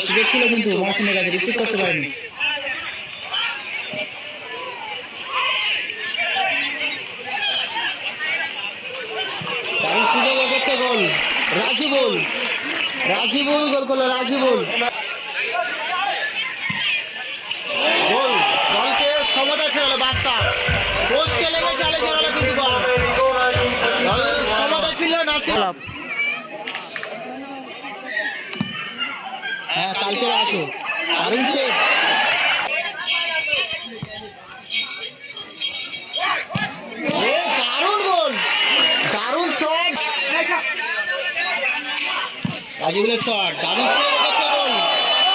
সুযোগ ছিল কিন্তু মহাসিনের কাছে রিসিভ করতে পারেনি। দারুণ সুযোগ এক্ষেত্রে গোল। রাজিবুল রাজিবুল গোল করল রাজিবুল কালকে আছে ও দারুণ দারুণ শট শট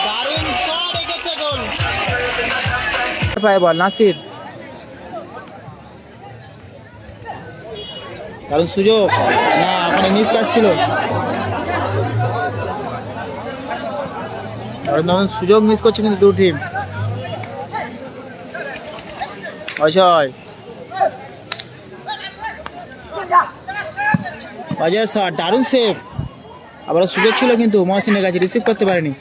দারুণ শট এক্ষেত্রে গোল পায় বল নাসির। দারুণ সুযোগ। না ওখানে মিস পাস ছিল। দারুণ সুযোগ মিস করছে কিন্তু দু টিম অজয়। অজয় শট দারুণ সেভ আবার সুযোগ ছিল কিন্তু মহসিনের কাছে রিসিভ করতে পারেনি।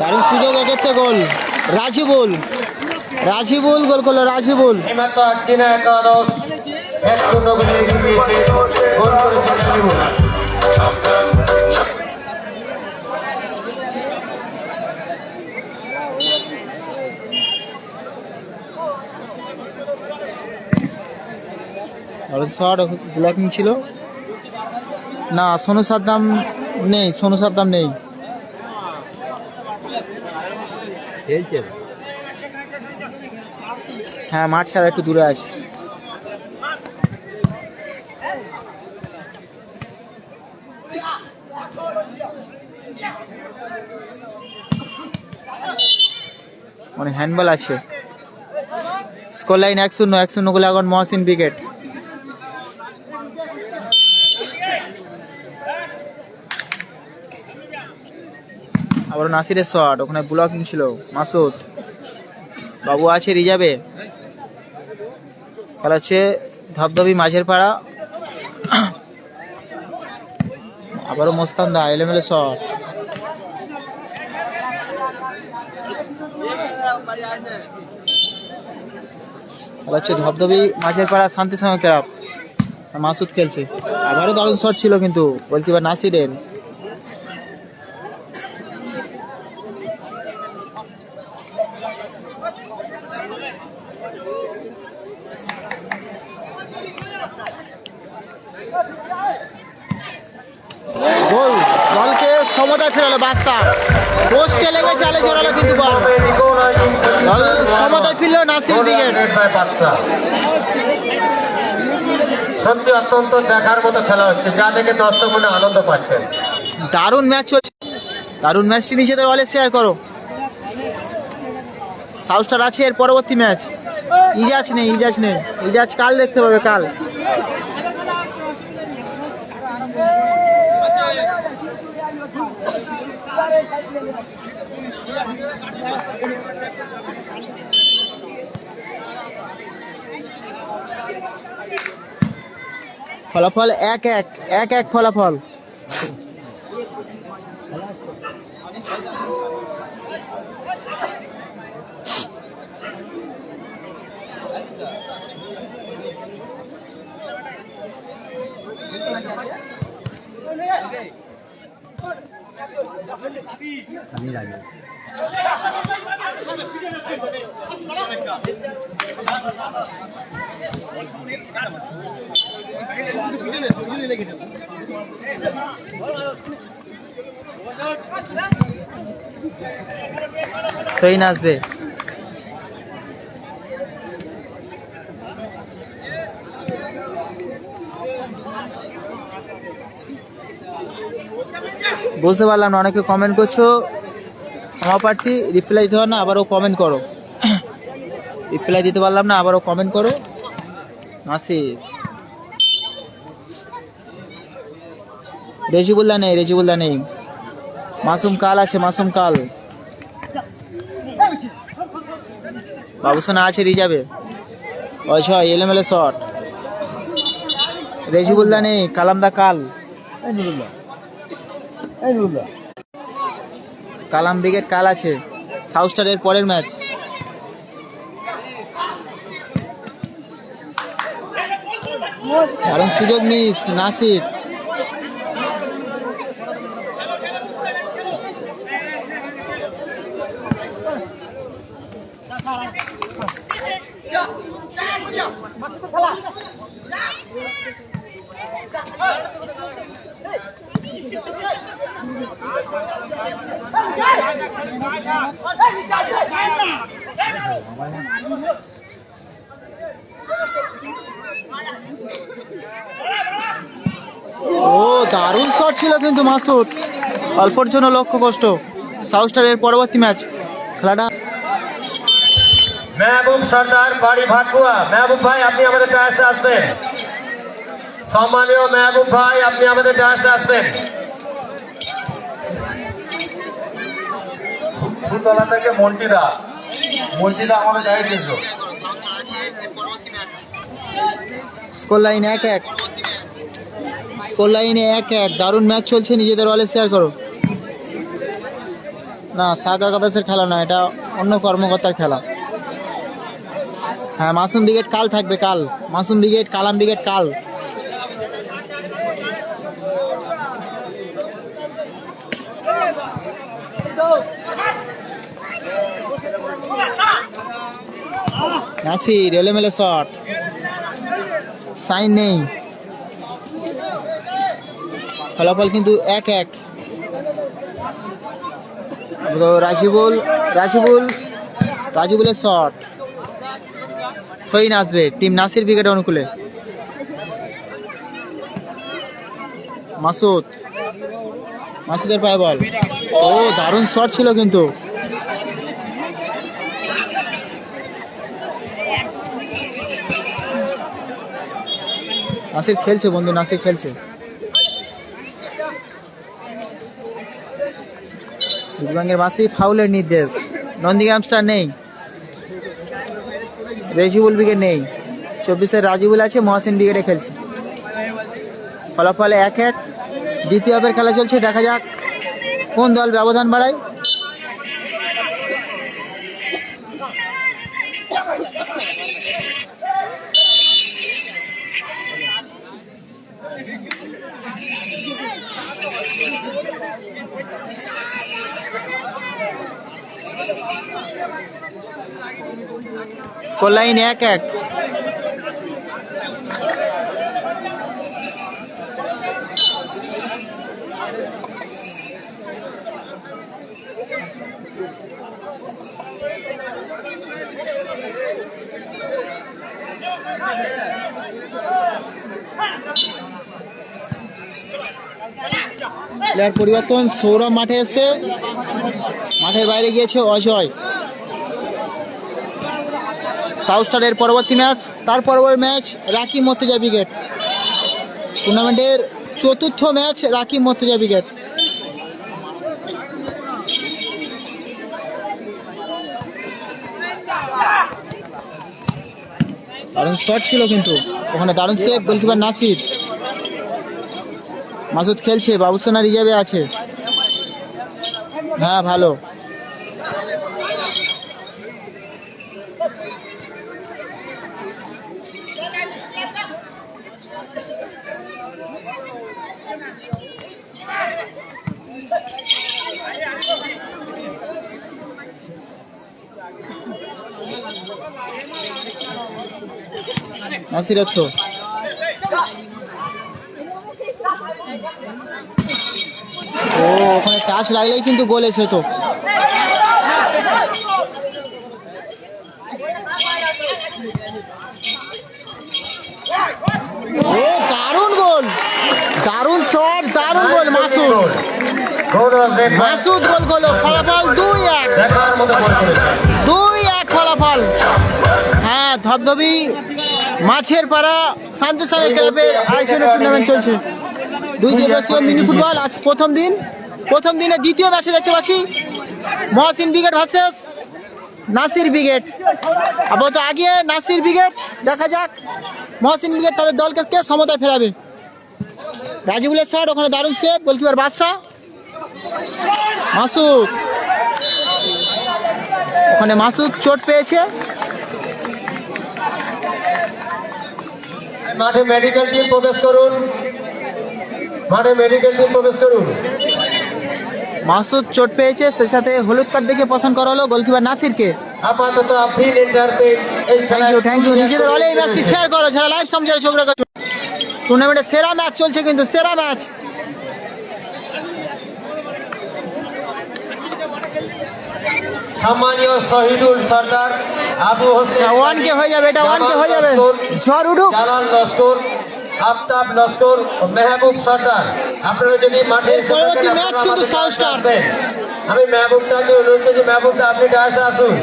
দারুণ সুযোগ এক্ষেত্রে গোল। রাজিবুল। রাজিবুল গোল করল, রাজিবুল। একাদশ এক শূন্য গোলে এগিয়ে দিয়েছে। গোল করেছে নাজিমুল শট ব্লকিং ছিল? না সোনু সাদ্দাম নেই সোনু সাদ্দাম নেই। হ্যাঁ মাঠ ছাড়া একটু দূরে আছে। হ্যান্ডবল আছে। স্কোর লাইন এক শূন্য এক শূন্য গোলে এখন মহসিন উইকেট আবার নাসিরের শট ওখানে ব্লকিং ছিল, মাসুদ। বাবু আছে রিজার্ভে। খেলা হচ্ছে ধবধবি মাঝের পাড়া। আবারও মোস্তান দা এলোমেলো শট ধবধবি মাঝের পাড়া, শান্তি সঙ্গে ক্লাব। মাসুদ খেলছে। আবারও দারুণ শট ছিল কিন্তু বলছি এবার উইকেট সত্যি অত্যন্ত দেখার মতো খেলা হচ্ছে, যা দেখে দর্শক মনে আনন্দ পাচ্ছেন। দারুণ ম্যাচ হচ্ছে। দারুণ ম্যাচটি নিজেদের বলে শেয়ার করো। সাউস্টার আছে এর পরবর্তী ম্যাচ ইজাজ নেই ইজাজ নেই। ইজাজ কাল দেখতে পাবে, কাল। ফলাফল এক এক এক এক ফলাফল। ট্রেন আসবে। বুঝতে পারলাম না, অনেকে কমেন্ট করছ। সমাপ্রার্থী রিপ্লাই দিতে না, আবারও কমেন্ট করো। রিপ্লাই দিতে পারলাম না, আবারও কমেন্ট করো। নাসির। রেজিবুল্লাহ নেই রেজিবুল্লাহ নেই। মাসুম কাল আছে, মাসুম কাল। বাবুসোনা আছে রিজার্ভে অজয় এলোমেলো শট রেজিবুল্লাহ নেই, কালামদা কাল। কালাম ব্রিগেড কাল আছে। সাউথ স্টারের পরের ম্যাচ। কারণ সুযোগ মিস, নাসির ও দারুণ শট ছিল কিন্তু মাসুদ অল্পর জন্য লক্ষ্য কষ্ট। সাউথ স্টারের পরবর্তী ম্যাচ খেলাটা মেহবুব সর্দার বাড়ি ভাটুয়া মেহবুব ভাই আপনি আমাদের টায়াসে আসবেন। সম্মানীয় মেহবুব ভাই আপনি আমাদের টায়াসে আসবেন। ফুলতলা থেকে মন্টিদা। মন্টিদা আমাদের ছিল স্কোর লাইন এক এক। স্কোর লাইনে এক এক দারুণ ম্যাচ চলছে, নিজেদের ওয়ালে শেয়ার করো। না, সাগা কাদাসের খেলা না, এটা অন্য কর্মকর্তার খেলা। হ্যাঁ মাসুম ব্রিগেড কাল থাকবে, কাল। মাসুম ব্রিগেড, কালাম ব্রিগেড, কাল। নাসির, এলোমেলো শট সাইন নেই। ফলাফল কিন্তু এক এক। রাজিবুল রাজিবুল, রাজিবুলের শট থইন আসবে টিম নাসির ব্রিগেড অনুকূলে। মাসুদ, মাসুদের পায়ে বল ও, দারুণ শট ছিল কিন্তু। নাসির খেলছে বন্ধু, নাসির খেলছে। বিজবাঙ্গের বাসি ফাউলের নির্দেশ। নন্দীগ্রাম স্টার নেই। রেজিবুল বিকেট নেই। চব্বিশের রাজিবুল আছে, মহাসিন বিকেটে খেলছে। ফলাফলে এক এক। দ্বিতীয় খেলা চলছে, দেখা যাক কোন দল ব্যবধান বাড়ায়। স্কোর লাইন এক এক। প্লেয়ার পরিবর্তন, সৌরভ মাঠে এসে মাঠের বাইরে গিয়েছে অজয়। সাউথ স্টারের পরবর্তী ম্যাচ, তার পরবর্তী ম্যাচ, রাকিব মর্তেজা ব্রিগেড টুর্নামেন্টের চতুর্থ ম্যাচ, রাকিব মর্তেজা ব্রিগেড দারুণ শট ছিল কিন্তু। ওখানে দারুণ সেভ গোলকিপার নাসির। মাসুদ খেলছে বাবু বাবুসোনা রিজার্ভে আছে। হ্যাঁ ভালো। নাসিরের তো ও ওখানে টাচ লাগলেই কিন্তু গোল এসে তো। ও, দারুণ গোল। দারুণ শট দারুণ গোল, মাসুদ। মাসুদ গোল গোল ফলাফল দুই এক। দুই এক ফলাফল। হ্যাঁ ধবধবি মাছের পাড়া শান্তিসাগর ক্লাবের আয়োজনে টুর্নামেন্ট চলছে। দুই দিবসীয় মিনি ফুটবল, আজ প্রথম দিন। প্রথম দিনে দ্বিতীয় ম্যাচে দেখতে পাচ্ছি Mohsin brigade versus Nasir brigade. আপাতত আগে নাসির ব্রিগেড, দেখা যাক মহসিন ব্রিগেড তাদের দলকে কে সমতায় ফেরাবে। রাজিবুলের শট ওখানে দারুণ সেভ গোলকিপার বাদশা মাসুদ। ওখানে মাসুদ চোট পেয়েছে। মাঠে মেডিকেল টিম প্রবেশ করুন। মাঠে মেডিকেল টিম প্রবেশ করুন। মাসুদ চোট পেয়েছে সে সাথে হলুদ কার্ড দেখে পছন্দ করা হলো গোলকিপার নাসিরকে। আপাতত আপনি এন্টারটেইন এই থ্যাংক ইউ থ্যাংক ইউ নিজেদের হলে এই ম্যাচটি শেয়ার করো যারা লাইভ সমঝারে চোখ রাখো টুর্নামেন্টের সেরা ম্যাচ চলছে কিন্তু সেরা ম্যাচ সম্মানীয় শহীদুল সর্দার আবু হোসেন ওয়ান কে হয়ে যাবে এটা ওয়ান কে হয়ে যাবে। ঝড় উঠুক। জালাল লস্কর আফতাব লস্কর ও মেহবুব সর্দার আপনারা যদি মাঠে এসে পরবর্তী থাকেন, ম্যাচ আপনারা কিন্তু আমাদের সাউথ ডায়াসে স্টার। আসবেন। আমি মেহবুবটাকে অনুরোধ করছি মেহবুবটা আপনি ডায়াসে আসুন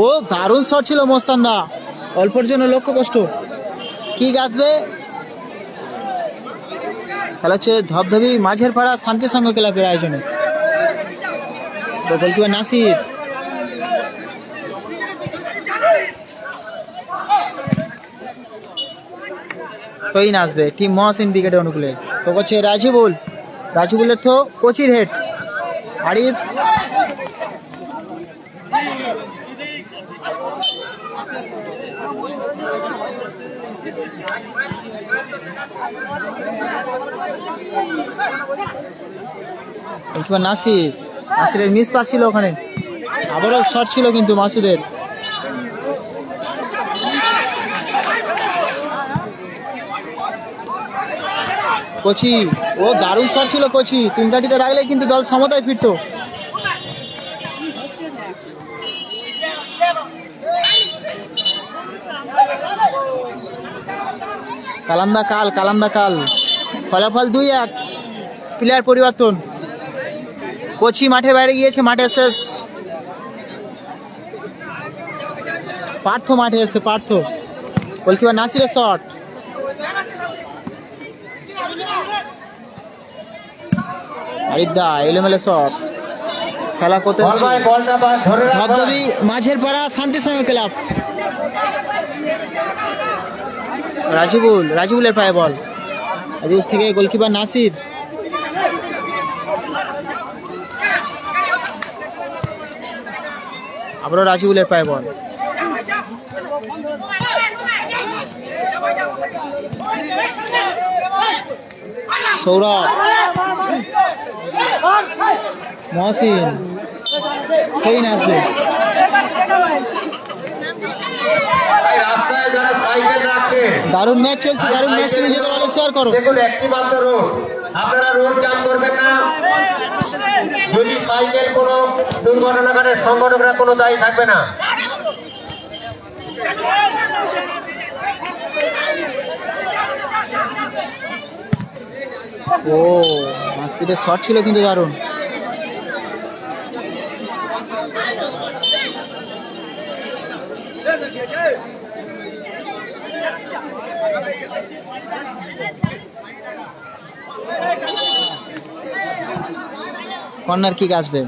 ও দারুণ শট ছিল মোস্তান্দা। অল্পের জন্য লক্ষ্য কষ্ট। কি গাছবে? খেলা হচ্ছে ধবধবি মাঝের পাড়া শান্তি সংঘ ক্লাবের আয়োজনে। নাসির। তোই নাচবে টিম মহাসিন ব্রিগেডের অনুকূলে। তো করছে রাজিবুল। রাজিবুলের তো কোচির হেড আরিফ। গোলকিপার নাসির। নাসিরের মিস পাস ছিল ওখানে। আবারও শট ছিল কিন্তু মাসুদের। কোচি, ও দারুণ শট ছিল কোচি। তিন কাঠিতে রাখলে কিন্তু দল সমতায় ফিরতো। কালান্দা কাল কালান্দা কাল। ফলাফল দুই এক। প্লেয়ার পরিবর্তন। কোচি মাঠের বাইরে গিয়েছে মাঠে এসে পার্থ মাঠে এসে পার্থ। গোলকিপার নাসিরের শট। আরিদা এলোমেলো শট। খেলা করতে বল হচ্ছে। ভাই বলটা বা- ধরে রাখবেন ধবধবি মাঝের পাড়া শান্তি সংঘ ক্লাব। রাজিবুল রাজিবুলের পায়ে বল। রাজিবুল থেকে গোলকিপার নাসির। আবারও রাজিবুলের পায়ে বল সৌরভ। মহসিন। কেই আসবে? দারুণ ম্যাচ চলছে দারুণ ম্যাচ নিজেদের শেয়ার করো। দেখুন একটি মাত্র রোড আপনারা রোড জাম করবেন না। যদি সাইকেল কোনো দুর্ঘটনা ঘটে সংগঠকরা কোনো দায়ী থাকবে না? ও মাস্তিদের শট ছিল কিন্তু দারুণ। কর্নার কিক আসবে।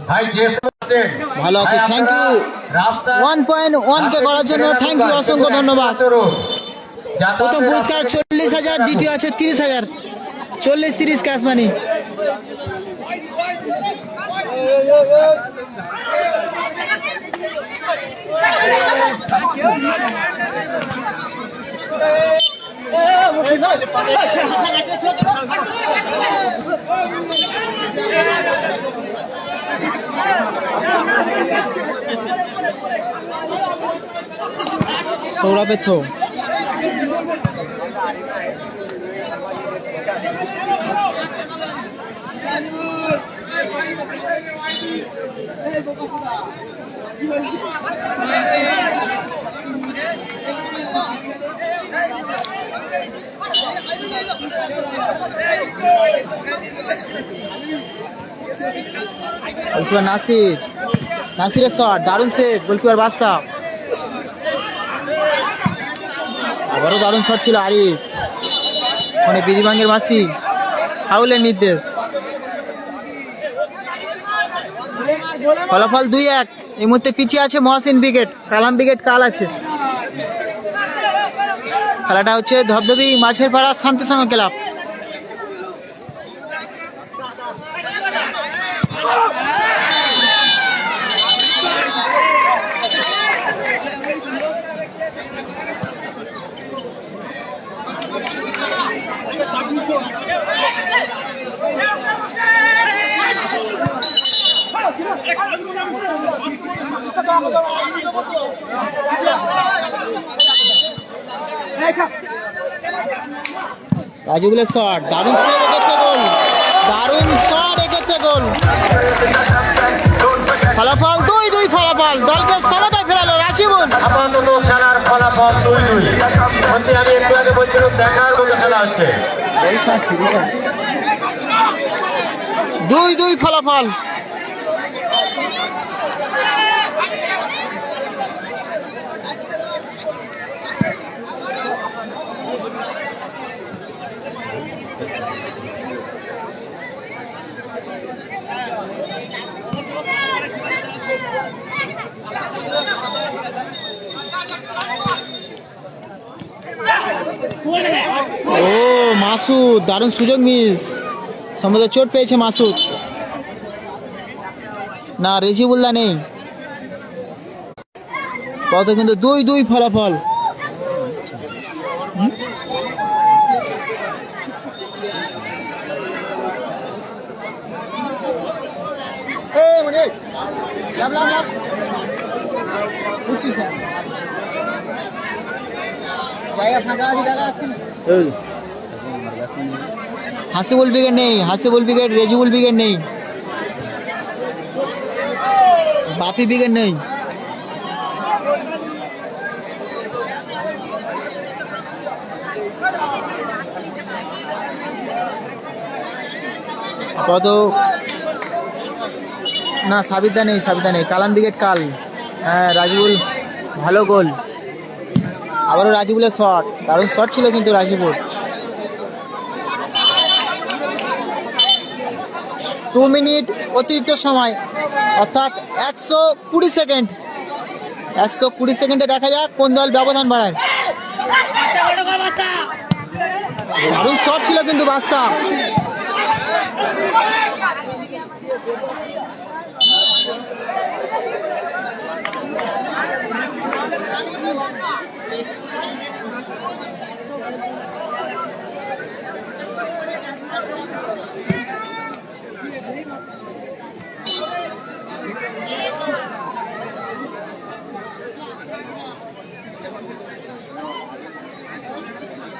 ভালো আছে, thank you. রাস্তায়- ওয়ান পয়েন্ট ওয়ান কে করার জন্য থ্যাংক ইউ অসংখ্য ধন্যবাদ। প্রথম পুরস্কার চল্লিশ হাজার দ্বিতীয় আছে তিরিশ হাজার। চল্লিশ তিরিশ ক্যাশ মানি সৌরভের থো। নাসির। নাসিরের শট, দারুণ সেভ গোলকিপার বাদশা। আবারও দারুণ শট ছিল আরিফ। মানে বিধিবাঙ্গের মাসি। ফাউলের নির্দেশ। ফলাফল দুই এক। এই মুহূর্তে পিছিয়ে আছে মহাসিন ব্রিগেড কালাম ব্রিগেড কাল আছে। খেলাটা হচ্ছে ধবধবি মাছের পাড়া শান্তিসংঘ ক্লাব। রাজুগুলের শট দারুণ শট এক্ষেত্রে গোল দারুণ শট এক্ষেত্রে গোল। ফলাফল দুই দুই ফলাফল দলকে সমতায় ফেরালো রাশিবুল আপাতত খেলার ফলাফল দুই দুই। সত্যি আমি একটু আগে বলছিলাম দেখার মতো খেলা হচ্ছে। দুই দুই ফলাফল। ও, মাসুদ, দারুণ সুযোগ মিস। সম্ভবত চোট পেয়েছে মাসুদ। না, রেজিবুল্লাহ নেই। কত কিন্তু দুই দুই ফলাফল। ফাঁকা আছে হাসিবুল ব্রিগেড নেই, হাসিবুল ব্রিগেড, রেজিবুল ব্রিগেড নেই। বাপি ব্রিগেড নেই। আপাতত না সাবিদা নেই সাবিদা নেই। কালাম ব্রিগেড কাল। হ্যাঁ রাজিবুল, ভালো গোল আবারও রাজিবুলের শট। দারুণ শট ছিল কিন্তু রাজিবুল টু মিনিট অতিরিক্ত সময়, অর্থাৎ একশো কুড়ি সেকেন্ড। একশো কুড়ি সেকেন্ডে দেখা যাক কোন দল ব্যবধান বাড়ায়। দারুণ শট ছিল কিন্তু বাদশা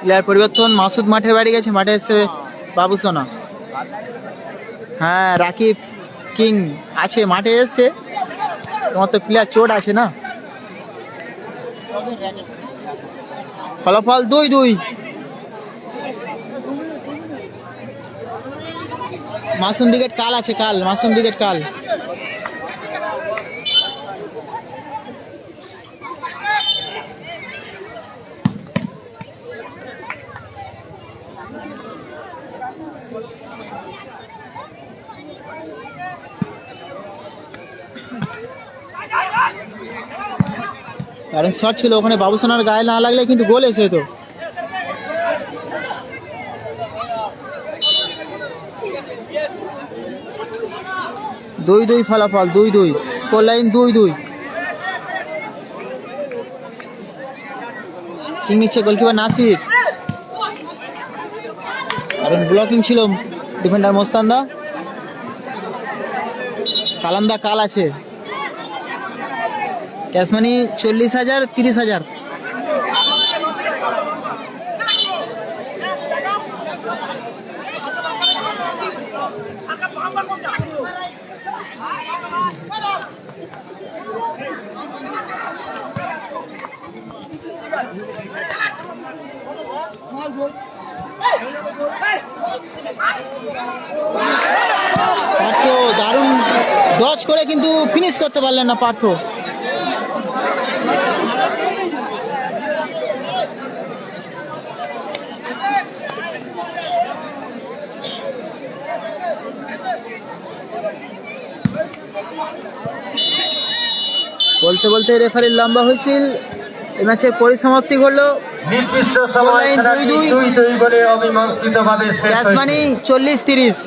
প্লেয়ার পরিবর্তন, মাসুদ মাঠের বাড়ি গেছে, মাঠে এসে বাবু সোনা। হ্যাঁ রাকিব কিং আছে, মাঠে এসছে। তোমার তো প্লেয়ার চোট আছে না? ফলাফল দুই দুই। মাসুম ব্রিগেড কাল আছে, কাল। মাসুম ব্রিগেড কাল। কারণ শট ছিল, ওখানে বাবুসোনার গায়ে না লাগলে কিন্তু গোল এসে তো দুই দুই ফলাফল, দুই দুই স্কোর লাইন দুই দুই। কিং নিচ্ছে গোলকিপার নাসির। কারণ ব্লকিং ছিল ডিফেন্ডার মোস্তান্দা। কালামদা কাল আছে। ক্যাশমানি চল্লিশ হাজার, তিরিশ হাজার। পার্থ, দারুণ ডচ করে কিন্তু ফিনিশ করতে পারলেন না পার্থ। বলতে বলতে রেফারি লম্বা হয়েছিল এই ম্যাচের পরিসমাপ্তি ঘটল নির্দিষ্ট সময় দুই দুই। দুই বলে অমীমাংসিত ভাবে শেষ হয়েছে। চল্লিশ তিরিশ